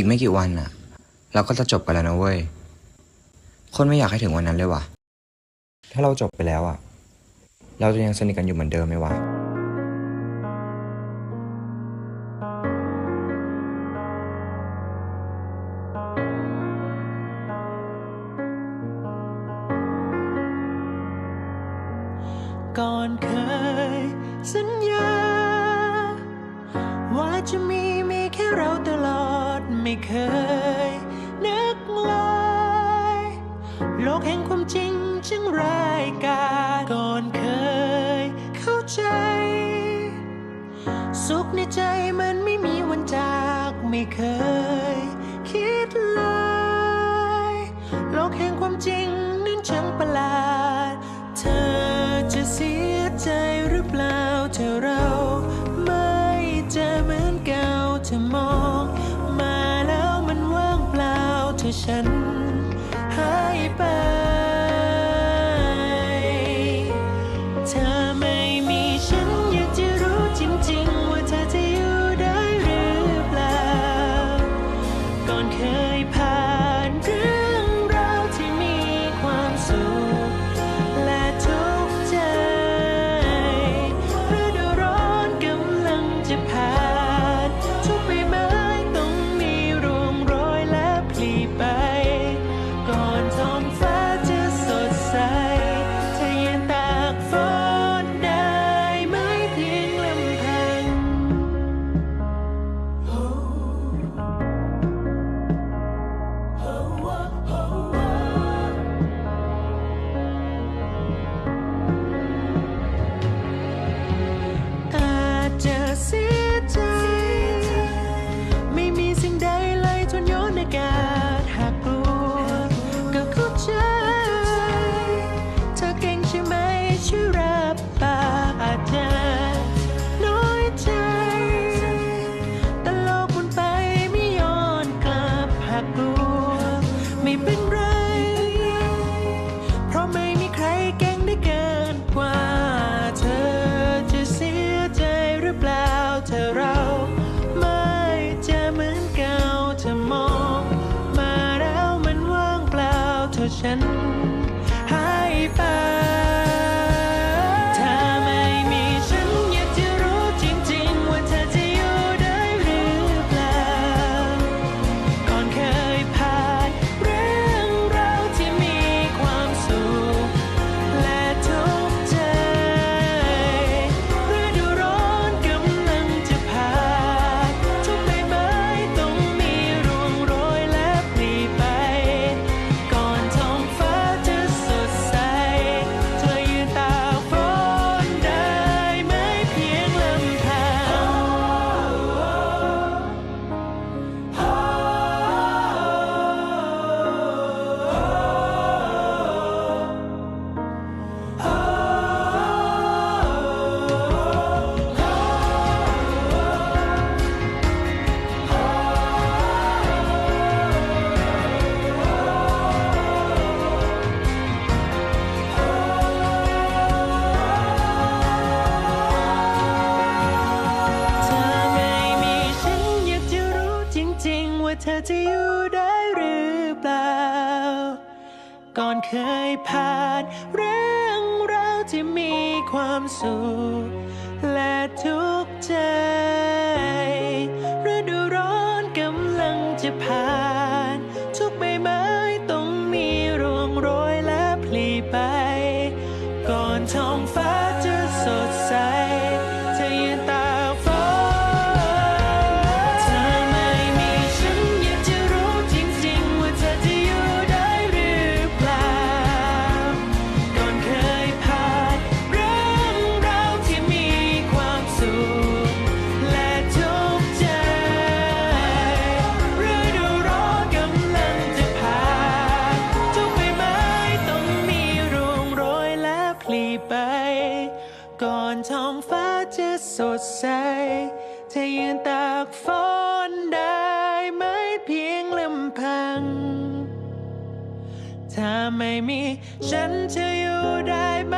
อีกไม่กี่วันอะเราก็จะจบกันแล้วนะเว้ย คนไม่อยากให้ถึงวันนั้นเลยว่ะ ถ้าเราจบไปแล้วอะเราจะยังสนิทกันอยู่เหมือนเดิมไหมวะก่อนเคยสัญญา ว่าจะมีมีแค่เราต ไม่เคยนึกเลยโลกแห่งความจริงจึงไร้การก่อนเคยเข้าใจ สุขในใจมันไม่มีวันจากไม่เคยคิดเลย โลกแห่งความจริงนั้นช่างประหลาด ได้หรือเปล่า ก่อนเคยผ่านเรื่องราวที่มีความสุขและทุกข์ใจฤดูร้อนกำลังจะผ่าน ทุกใบไม้ต้องมีรวงโรยและพลีไป ก่อนท้องฟ้า สดใสเธอยืนตากฝนได้ไหมเพียงลำพัง ถ้าไม่มีฉันจะอยู่ได้ไหม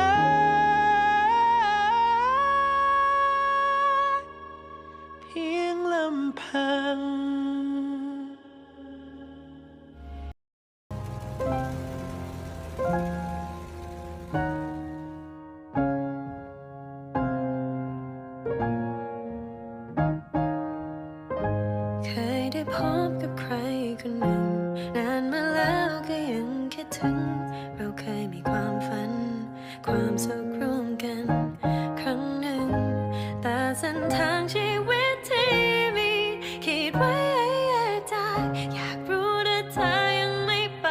คยมีความฝัน ความสุขร่วมกัน ครั้งหนึ่ง แต่เส้นทางชีวิตที่มีคิดไว้ได้อยากรู้แต่เธอยังไม่ไป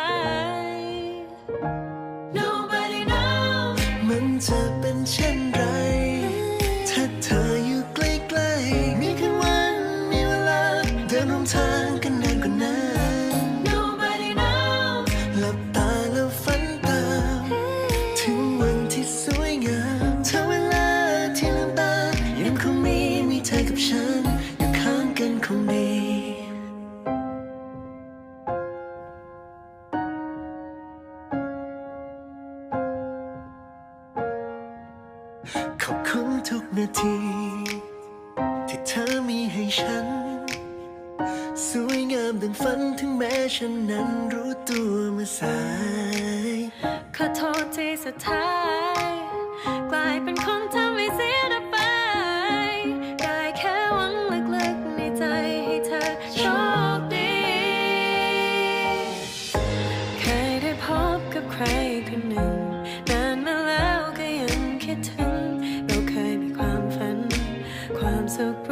Nobody knows มันจะเป็น ขอบคุณทุกนาที ที่เธอมีให้ฉัน สวยงามดังฝันถึงแม้ฉันนั้นรู้ตัวมาสาย ขอโทษที่สุดท้าย กลายเป็นคน so.